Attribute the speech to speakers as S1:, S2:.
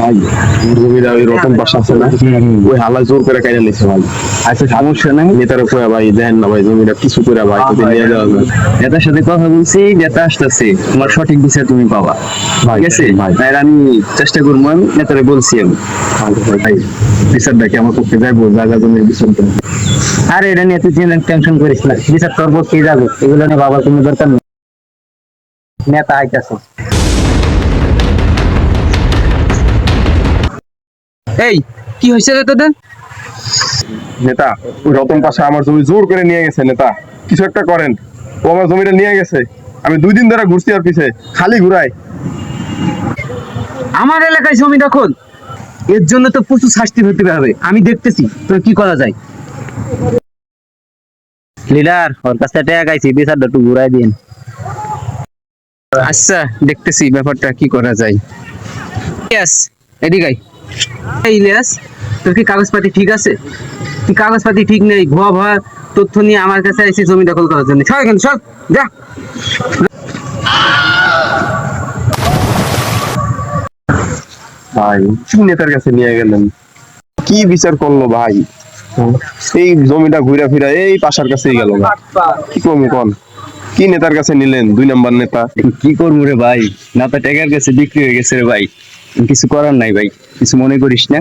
S1: ভাই জমিটা ওই রতন বাসা আছে না? ওই হালা জোর করে কাইরা নিছে ভাই।
S2: আচ্ছা সমস্যা নাই
S1: নেতারা কয়া ভাই দেখেন না ভাই জমিটা কিছু করে ভাই যদি নিয়ে যাওয়া যায়
S2: নেতার সাথে কথা বলছি নেতা আসতেছে। তোমার সঠিক বিচার তুমি পাবা। ঠিক আছে?
S1: ভাই।
S2: তাই আমি চেষ্টা করব আমি নেতারে বলছি আমি।
S1: ভাই বিচারটা কি আমার পক্ষে যাইবো? জায়গা জমির বিচারটা
S2: আর এটা নিয়ে তুই টেনশন করিস না। বিচার তোর পক্ষেই যাবে? এগুলো নিয়ে বাবার কোনো দরকার নেই। নেতা আইতাছে।
S3: এই কি হয়েছে রে তোদের?
S1: নেতা ওই রতন পাশা আমার জমি জোর করে নিয়ে গেছে নেতা। কিছু একটা করেন। ও আমার জমিটা নিয়ে গেছে। আমি দুই দিন ধরে ঘুরছি আর পিছে খালি ঘুরাই
S3: আমার এলাকায় জমি দখল এর জন্য তো প্রচুর শাস্তি হতে হবে। আমি দেখতেছি তোর কি করা যায়?
S2: লিডার ওর কাছে টাকা গাইছি বিচারটা একটু ঘুরাই দিন।
S3: আচ্ছা দেখতেছি ব্যাপারটা কি করা যায়। এদিকে ইলিয়াস তোর কি কাগজপাতি ঠিক আছে? তুই কাগজপাতি ঠিক নেই? ভুয়া ভুয়া তথ্য নিয়ে আমার কাছে এসে জমি দখল করার জন্য। এখানে যা।
S1: ভাই কি নেতার কাছে নিয়ে গেলেন। কি বিচার করল ভাই? এই জমিটা ঘুরা ফিরা এই পাশার কাছেই গেল। কি করব কোন? কি নেতার কাছে নিলেন? দুই নাম্বার নেতা।
S2: কি করব রে ভাই? নেতা টাকার কাছে বিক্রি হয়ে গেছে রে ভাই। কিছু করার নাই ভাই কিছু মনে করিস না।